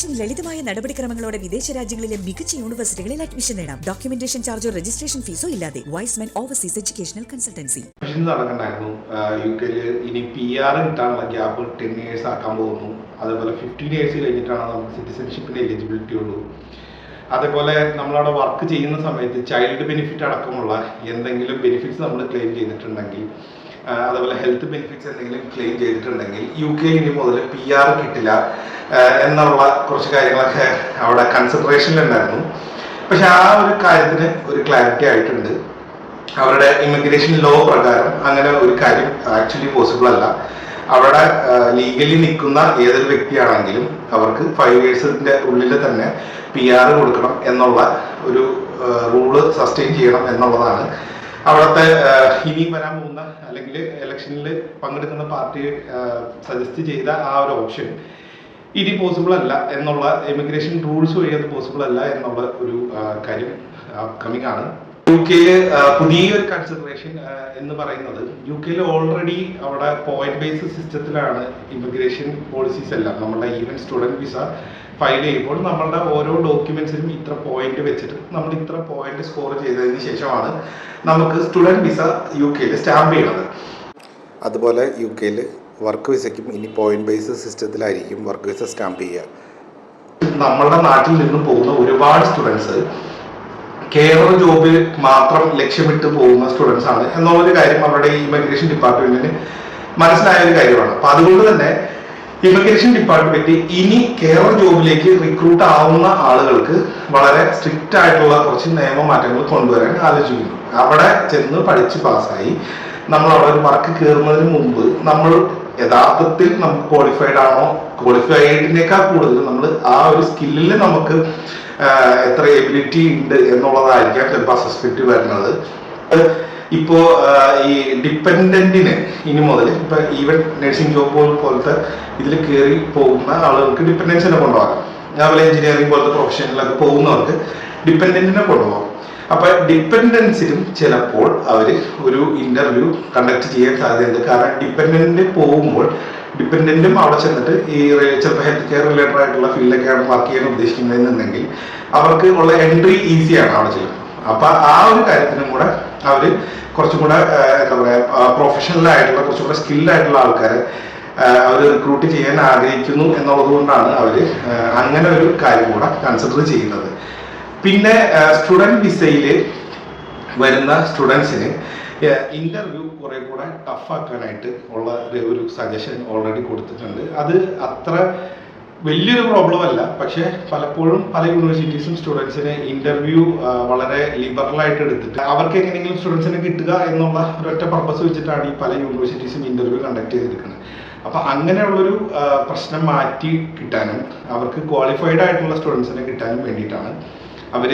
തികച്ചും ലളിതമായ നടപടിക്രമങ്ങളോടെ വിദേശ രാജ്യങ്ങളിലെ മികച്ച യൂണിവേഴ്സിറ്റികളിൽ അഡ്മിഷൻ നേടാം. ഡോക്യുമെന്റേഷൻ ചാർജോ രജിസ്ട്രേഷൻ ഫീസോ ഇല്ലാതെ വൈസ്മെൻ ഓവർസീസ് എഡ്യൂക്കേഷണൽ കൺസൾട്ടൻസി ഇനി ഗ്യാപ്പ് ഇയേഴ്സ് ആക്കാൻ പോകുന്നു. അതേപോലെ ഫിഫ്റ്റീൻ ഇയേഴ്സ് കഴിഞ്ഞിട്ടാണ് നമുക്ക് സിറ്റിസൺഷിപ്പിന് എലിജിബിലിറ്റി ഉള്ളൂ. അതേപോലെ നമ്മളവിടെ വർക്ക് ചെയ്യുന്ന സമയത്ത് ചൈൽഡ് ബെനിഫിറ്റ് അടക്കമുള്ള എന്തെങ്കിലും ബെനിഫിറ്റ്സ് നമ്മൾ ക്ലെയിം ചെയ്തിട്ടുണ്ടെങ്കിൽ അതേപോലെ ഹെൽത്ത് ബെനിഫിറ്റ്സ് എന്തെങ്കിലും ക്ലെയിം ചെയ്തിട്ടുണ്ടെങ്കിൽ യു കെ ഇനി മുതൽ പി ആർ കിട്ടില്ല എന്നുള്ള കുറച്ച് കാര്യങ്ങളൊക്കെ അവിടെ കൺസിഡറേഷനിലുണ്ടായിരുന്നു പക്ഷെ ആ ഒരു കാര്യത്തിന് ഒരു ക്ലാരിറ്റി ആയിട്ടുണ്ട്. അവരുടെ ഇമിഗ്രേഷൻ ലോ പ്രകാരം അങ്ങനെ ഒരു കാര്യം ആക്ച്വലി പോസിബിൾ അല്ല. അവിടെ ലീഗലി നിൽക്കുന്ന ഏതൊരു വ്യക്തിയാണെങ്കിലും അവർക്ക് ഫൈവ് ഇയേഴ്സിന്റെ ഉള്ളിൽ തന്നെ പി ആർ കൊടുക്കണം എന്നുള്ള ഒരു റൂൾ സസ്റ്റെയിൻ ചെയ്യണം എന്നുള്ളതാണ്. അവിടുത്തെ ഇനിയും ഇനി വരാൻ പോകുന്ന അല്ലെങ്കിൽ ഇലക്ഷനിൽ പങ്കെടുക്കുന്ന പാർട്ടി സജസ്റ്റ് ചെയ്ത ആ ഒരു ഓപ്ഷൻ ഇനി പോസിബിൾ അല്ല എന്നുള്ള ഇമിഗ്രേഷൻ റൂൾസ് വഴി അത് പോസിബിൾ അല്ല എന്നുള്ള ഒരു കാര്യം അപ്കമിങ് ആണ്. യു കെയിൽ പുതിയൊരു കൺസിഡറേഷൻ എന്ന് പറയുന്നത് യു കെയിൽ ഓൾറെഡി അവിടെ പോയിന്റ് ബേസ് സിസ്റ്റത്തിലാണ് ഇമിഗ്രേഷൻ പോളിസീസ് എല്ലാം. നമ്മുടെ ഈവൻ സ്റ്റുഡന്റ് വിസ ഫയൽ ചെയ്യുമ്പോൾ നമ്മളുടെ ഓരോ ഡോക്യുമെന്റ്സിനും ഇത്ര പോയിന്റ് വെച്ചിട്ട് നമ്മൾ ഇത്ര പോയിന്റ് സ്കോർ ചെയ്തതിന് ശേഷമാണ് നമുക്ക് സ്റ്റുഡന്റ് വിസ യു കെയിൽ സ്റ്റാമ്പ് ചെയ്യുന്നത്. അതുപോലെ യു കെയിൽ വർക്ക് വിസയ്ക്കും ഇനി പോയിന്റ് ബേസ് സിസ്റ്റത്തിലായിരിക്കും വർക്ക് വിസ സ്റ്റാമ്പ് ചെയ്യുക. നമ്മളുടെ നാട്ടിൽ നിന്ന് പോകുന്ന ഒരുപാട് സ്റ്റുഡൻസ് കേരള ജോബ് മാത്രം ലക്ഷ്യമിട്ട് പോകുന്ന സ്റ്റുഡൻസ് ആണ് എന്നുള്ളൊരു കാര്യം അവരുടെ ഇമിഗ്രേഷൻ ഡിപ്പാർട്ട്മെന്റിന് മനസ്സിലായ ഒരു കാര്യമാണ്. അപ്പൊ അതുകൊണ്ട് തന്നെ ഇമിഗ്രേഷൻ ഡിപ്പാർട്ട്മെന്റ് ഇനി കേരള ജോബിലേക്ക് റിക്രൂട്ട് ആവുന്ന ആളുകൾക്ക് വളരെ സ്ട്രിക്റ്റ് ആയിട്ടുള്ള കുറച്ച് നിയമ മാറ്റങ്ങൾ കൊണ്ടുവരാൻ ആലോചിക്കുന്നു. അവിടെ ചെന്ന് പഠിച്ച് പാസ്സായി നമ്മൾ അവിടെ ഒരു വർക്ക് കയറുന്നതിന് മുമ്പ് നമ്മൾ യഥാർത്ഥത്തിൽ നമുക്ക് ക്വാളിഫൈഡ് ആണോ? ക്വാളിഫൈഡിനേക്കാൾ കൂടുതൽ നമ്മൾ ആ ഒരു സ്കില്ലിൽ നമുക്ക് എത്ര എബിലിറ്റി ഉണ്ട് എന്നുള്ളതായിരിക്കാം ചിലപ്പോൾ അസസ്മെന്റ് വരുന്നത്. ഇപ്പോ ഈ ഡിപ്പെൻഡന്റിന് ഇനി മുതൽ ഇപ്പൊ ഈവൻ നഴ്സിംഗ് ജോബ് പോലത്തെ ഇതിൽ കയറി പോകുന്ന ആളുകൾക്ക് ഡിപ്പെൻഡൻസിനെ കൊണ്ടുപോകാം. അതുപോലെ എഞ്ചിനീയറിംഗ് പോലത്തെ പ്രൊഫഷനിലൊക്കെ പോകുന്നവർക്ക് ഡിപ്പെൻഡന്റിനെ കൊണ്ടുപോകാം. അപ്പൊ ഡിപ്പെൻഡൻസിലും ചിലപ്പോൾ അവർ ഒരു ഇന്റർവ്യൂ കണ്ടക്ട് ചെയ്യാൻ സാധ്യതയുണ്ട്. കാരണം ഡിപ്പെൻഡന്റ് പോകുമ്പോൾ ഡിപ്പെൻഡന്റും അവിടെ ചെന്നിട്ട് ഈ ചിലപ്പോൾ ഹെൽത്ത് കെയർ റിലേറ്റഡ് ആയിട്ടുള്ള ഫീൽഡൊക്കെയാണ് വർക്ക് ചെയ്യാൻ ഉദ്ദേശിക്കുന്നതെന്നുണ്ടെങ്കിൽ അവർക്ക് ഉള്ള എൻട്രി ഈസിയാണ് അവിടെ ചെയ്യുന്നത് അപ്പൊ ആ ഒരു കാര്യത്തിനും കൂടെ അവർ കുറച്ചും കൂടെ എന്താ പറയാ പ്രൊഫഷണൽ ആയിട്ടുള്ള കുറച്ചും കൂടെ സ്കിൽഡ് ആയിട്ടുള്ള ആൾക്കാരെ അവർ റിക്രൂട്ട് ചെയ്യാൻ ആഗ്രഹിക്കുന്നു എന്നുള്ളത് കൊണ്ടാണ് അവർ അങ്ങനെ ഒരു കാര്യം കൂടെ കൺസിഡർ ചെയ്യുന്നത്. പിന്നെ സ്റ്റുഡന്റ് വിസയിൽ വരുന്ന സ്റ്റുഡൻസിന് ഇന്റർവ്യൂ കുറെ കൂടെ ടഫാക്കാനായിട്ട് ഉള്ള ഒരു- സജഷൻ ഓൾറെഡി കൊടുത്തിട്ടുണ്ട്. അത് അത്ര വലിയൊരു പ്രോബ്ലം അല്ല. പക്ഷേ പലപ്പോഴും പല യൂണിവേഴ്സിറ്റീസും സ്റ്റുഡൻസിന് ഇന്റർവ്യൂ വളരെ ലിബറൽ ആയിട്ട് എടുത്തിട്ട് അവർക്ക് എങ്ങനെയെങ്കിലും സ്റ്റുഡൻസിനെ കിട്ടുക എന്നുള്ള ഒരൊറ്റ പർപ്പസ് വെച്ചിട്ടാണ് ഈ പല യൂണിവേഴ്സിറ്റീസും ഇന്റർവ്യൂ കണ്ടക്ട് ചെയ്തിരിക്കുന്നത്. അപ്പൊ അങ്ങനെയുള്ളൊരു പ്രശ്നം മാറ്റി കിട്ടാനും അവർക്ക് ക്വാളിഫൈഡ് ആയിട്ടുള്ള സ്റ്റുഡൻസിനെ കിട്ടാനും വേണ്ടിയിട്ടാണ് അവർ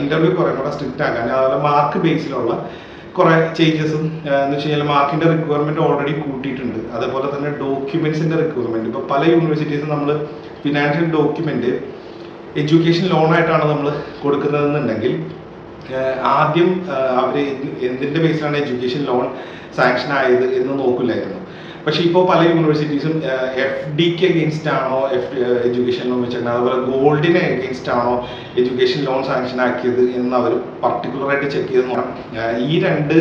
ഇന്റർവ്യൂ കുറേ കൂടെ സ്ട്രിക്റ്റ് ആക്കാൻ അതുപോലെ മാർക്ക് ബേസിലുള്ള കുറേ ചേഞ്ചസും എന്ന് വെച്ച് കഴിഞ്ഞാൽ മാർക്കിന്റെ റിക്വയർമെന്റ് ഓൾറെഡി കൂട്ടിയിട്ടുണ്ട്. അതുപോലെ തന്നെ ഡോക്യുമെന്റ്സിന്റെ റിക്വയർമെന്റ് ഇപ്പൊ പല യൂണിവേഴ്സിറ്റീസും നമ്മൾ ഫിനാൻഷ്യൽ ഡോക്യുമെന്റ് എഡ്യൂക്കേഷൻ ലോൺ ആയിട്ടാണ് നമ്മൾ കൊടുക്കുന്നതെന്നുണ്ടെങ്കിൽ ആദ്യം അവർ എന്തിന്റെ ബേസിലാണ് എഡ്യൂക്കേഷൻ ലോൺ സാങ്ഷൻ ആയത് എന്ന് നോക്കില്ലായിരുന്നു. പക്ഷെ ഇപ്പോൾ പല യൂണിവേഴ്സിറ്റീസും എഫ് ഡിക്ക് അഗേൻസ്റ്റ് ആണോ എഫ് എഡ്യൂക്കേഷൻ ലോൺ വെച്ചിട്ടുണ്ട് അതുപോലെ ഗോൾഡിനെ അഗേൻസ്റ്റ് ആണോ എഡ്യൂക്കേഷൻ ലോൺ സാങ്ഷൻ ആക്കിയത് എന്ന് അവർ പർട്ടിക്കുലർ ആയിട്ട് ചെക്ക് ചെയ്ത് നോക്കണം ഈ രണ്ട്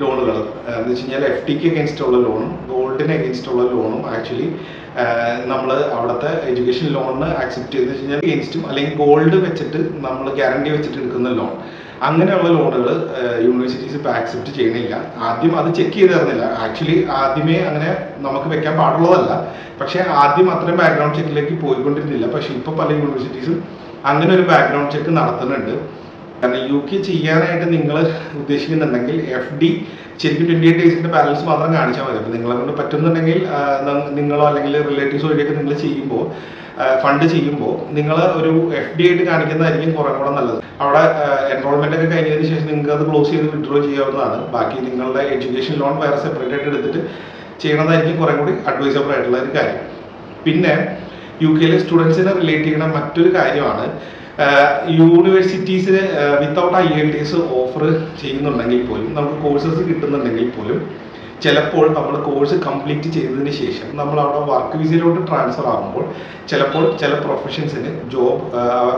ലോണുകൾ എന്ന് വെച്ച് കഴിഞ്ഞാൽ എഫ് ഡിക്ക് അഗേൻസ്റ്റ് ഉള്ള ലോണും ഗോൾഡിന് അഗേൻസ്റ്റ് ഉള്ള ലോണും ആക്ച്വലി നമ്മൾ അവിടുത്തെ എഡ്യൂക്കേഷൻ ലോണിന് ആക്സെപ്റ്റ് ചെയ്ത് വെച്ച് കഴിഞ്ഞാൽ എഗെയിൻസ്റ്റും അല്ലെങ്കിൽ ഗോൾഡ് വെച്ചിട്ട് നമ്മൾ ഗ്യാരണ്ടി വെച്ചിട്ട് എടുക്കുന്ന ലോൺ അങ്ങനെയുള്ള ലോണുകൾ യൂണിവേഴ്സിറ്റീസ് ഇപ്പോൾ ആക്സെപ്റ്റ് ചെയ്യണില്ല ആദ്യം അത് ചെക്ക് ചെയ്ത് തരുന്നില്ല ആക്ച്വലി ആദ്യമേ അങ്ങനെ നമുക്ക് വെക്കാൻ പാടുള്ളതല്ല. പക്ഷേ ആദ്യം അത്രയും ബാക്ക്ഗ്രൗണ്ട് ചെക്കിലേക്ക് പോയിക്കൊണ്ടിരുന്നില്ല. പക്ഷേ ഇപ്പോൾ പല യൂണിവേഴ്സിറ്റീസും അങ്ങനെ ഒരു ബാക്ക്ഗ്രൗണ്ട് ചെക്ക് നടത്തുന്നുണ്ട്. കാരണം യു കെ ചെയ്യാനായിട്ട് നിങ്ങൾ ഉദ്ദേശിക്കുന്നുണ്ടെങ്കിൽ എഫ് ഡി ശരിക്കും ട്വന്റി എയ്റ്റ് ഡേയ്സിന്റെ ബാലൻസ് മാത്രം കാണിച്ചാൽ മതി. അപ്പോൾ നിങ്ങളെ കൊണ്ട് പറ്റുന്നുണ്ടെങ്കിൽ നിങ്ങളോ അല്ലെങ്കിൽ റിലേറ്റീവ്സ് വഴിയൊക്കെ നിങ്ങൾ ചെയ്യുമ്പോൾ ഫണ്ട് ചെയ്യുമ്പോൾ നിങ്ങൾ ഒരു എഫ് ഡി ആയിട്ട് കാണിക്കുന്നതായിരിക്കും കുറേ കൂടെ നല്ലത്. അവിടെ എൻറോൾമെന്റ് ഒക്കെ കഴിഞ്ഞതിന് ശേഷം നിങ്ങൾക്ക് അത് ക്ലോസ് ചെയ്ത് വിഡ്രോ ചെയ്യാവുന്നതാണ്. ബാക്കി നിങ്ങളുടെ എഡ്യൂക്കേഷൻ ലോൺ വേറെ സെപ്പറേറ്റ് ആയിട്ട് എടുത്തിട്ട് ചെയ്യണതായിരിക്കും കുറേ കൂടി അഡ്വൈസബിൾ ആയിട്ടുള്ള ഒരു കാര്യം. പിന്നെ യു കെയിലെ സ്റ്റുഡൻസിനെ റിലേറ്റ് ചെയ്യുന്ന മറ്റൊരു കാര്യമാണ് യൂണിവേഴ്സിറ്റീസിന് without I L T S offer ചെയ്യുന്നുണ്ടെങ്കിൽ പോലും നമുക്ക് കോഴ്സസ് കിട്ടുന്നുണ്ടെങ്കിൽ പോലും ചിലപ്പോൾ നമ്മൾ കോഴ്സ് കംപ്ലീറ്റ് ചെയ്തതിന് ശേഷം നമ്മൾ അവിടെ വർക്ക് വിസയിലോട്ട് ട്രാൻസ്ഫർ ആകുമ്പോൾ ചിലപ്പോൾ ചില പ്രൊഫഷൻസിന് job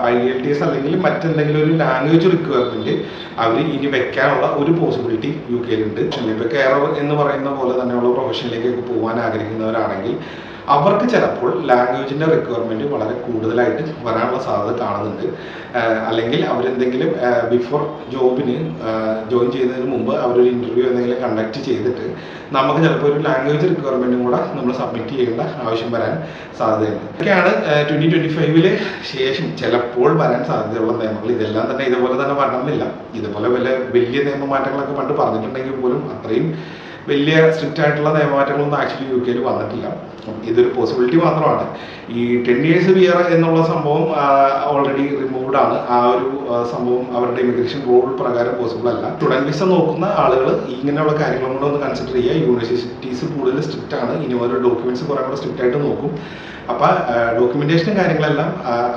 I L T S അല്ലെങ്കിൽ മറ്റെന്തെങ്കിലും ഒരു ലാംഗ്വേജ് റിക്വയർമെന്റ് അവർ ഇനി വെക്കാനുള്ള ഒരു പോസിബിലിറ്റി യു കെയിലുണ്ട് ഇപ്പോൾ കെയർ എന്ന് പറയുന്ന പോലെ തന്നെയുള്ള പ്രൊഫഷനിലേക്കൊക്കെ പോകാൻ ആഗ്രഹിക്കുന്നവരാണെങ്കിൽ അവർക്ക് ചിലപ്പോൾ ലാംഗ്വേജിന്റെ റിക്വയർമെന്റ് വളരെ കൂടുതലായിട്ട് വരാനുള്ള സാധ്യത കാണുന്നുണ്ട്. അല്ലെങ്കിൽ അവരെന്തെങ്കിലും ബിഫോർ ജോബിന് ജോയിൻ ചെയ്യുന്നതിന് മുമ്പ് അവരൊരു ഇന്റർവ്യൂ എന്തെങ്കിലും കണ്ടക്ട് ചെയ്തിട്ട് നമുക്ക് ചിലപ്പോൾ ഒരു ലാംഗ്വേജ് റിക്വയർമെന്റും കൂടെ നമ്മൾ സബ്മിറ്റ് ചെയ്യേണ്ട ആവശ്യം വരാൻ സാധ്യതയുണ്ട്. ഇതൊക്കെയാണ് ട്വന്റി ട്വന്റി ഫൈവിൽ ശേഷം ചിലപ്പോൾ വരാൻ സാധ്യതയുള്ള നിയമങ്ങൾ. ഇതെല്ലാം തന്നെ ഇതുപോലെ തന്നെ വരണമെന്നില്ല. ഇതുപോലെ വലിയ നിയമമാറ്റങ്ങളൊക്കെ പണ്ട് പറഞ്ഞിട്ടുണ്ടെങ്കിൽ പോലും അത്രയും വലിയ സ്ട്രിക്റ്റ് ആയിട്ടുള്ള നിയമമാറ്റങ്ങളൊന്നും ആക്ച്വലി യു കെയിൽ വന്നിട്ടില്ല. ഇതൊരു പോസിബിലിറ്റി മാത്രമാണ്. ഈ ടെൻ ഇയേഴ്സ് വിയർ എന്നുള്ള സംഭവം ഓൾറെഡി റിമൂവ്ഡ് ആണ്. ആ ഒരു സംഭവം അവരുടെ ഇമിഗ്രേഷൻ റൂൾ പ്രകാരം പോസിബിൾ അല്ല. സ്റ്റുഡന്റ് വിസ നോക്കുന്ന ആളുകൾ ഇങ്ങനെയുള്ള കാര്യങ്ങളും കൂടെ ഒന്ന് കൺസിഡർ ചെയ്യുക. യൂണിവേഴ്സിറ്റീസ് കൂടുതൽ സ്ട്രിക്റ്റ് ആണ്. ഇനി ഓരോ ഡോക്യുമെന്റ്സ് കുറേ കൂടെ സ്ട്രിക്റ്റ് ആയിട്ട് നോക്കും. അപ്പോൾ ഡോക്യുമെന്റേഷനും കാര്യങ്ങളെല്ലാം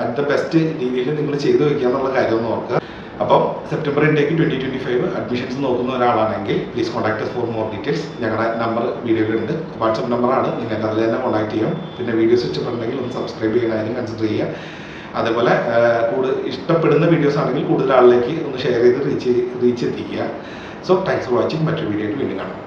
അറ്റ് ദ ബെസ്റ്റ് രീതിയിൽ നിങ്ങൾ ചെയ്തു വെക്കുക എന്നുള്ള കാര്യം ഒന്ന് ഓർക്കുക. അപ്പം September intake twenty twenty five admissions നോക്കുന്ന ഒരാളാണെങ്കിൽ please contact for more details ഞങ്ങളുടെ നമ്പർ വീഡിയോയിലുണ്ട്. വാട്സപ്പ് നമ്പറാണ്. നിങ്ങൾക്ക് അതിൽ തന്നെ കോൺടാക്ട് ചെയ്യാം. പിന്നെ വീഡിയോസ് ഇഷ്ടപ്പെട്ടുണ്ടെങ്കിൽ ഒന്ന് സബ്സ്ക്രൈബ് ചെയ്യാനായാലും കൺസിഡർ ചെയ്യുക. അതേപോലെ കൂടുതൽ ഇഷ്ടപ്പെടുന്ന വീഡിയോസ് ആണെങ്കിൽ കൂടുതൽ ആളിലേക്ക് ഒന്ന് ഷെയർ ചെയ്ത് റീച്ച് റീച്ച് എത്തിക്കുക. സോ താങ്ക്സ് ഫോർ വാച്ചിങ് മറ്റൊരു വീഡിയോ വീണ്ടും കാണാം.